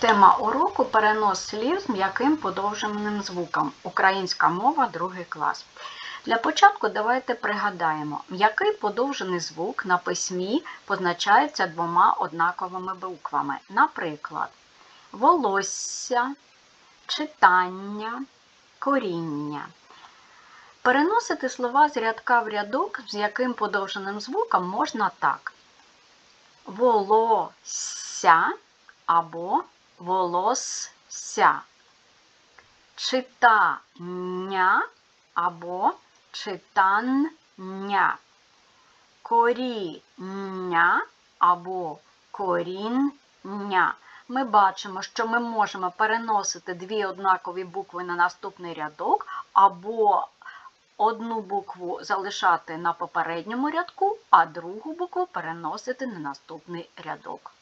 Тема уроку перенос слів з м'яким подовженим звуком. Українська мова, другий клас. Для початку давайте пригадаємо, м'який подовжений звук на письмі позначається двома однаковими буквами. Наприклад, волосся, читання, коріння. Переносити слова з рядка в рядок з яким подовженим звуком можна так: волося або волосся, читання або читання, коріння або коріння. Ми бачимо, що ми можемо переносити дві однакові букви на наступний рядок, або одну букву залишати на попередньому рядку, а другу букву переносити на наступний рядок.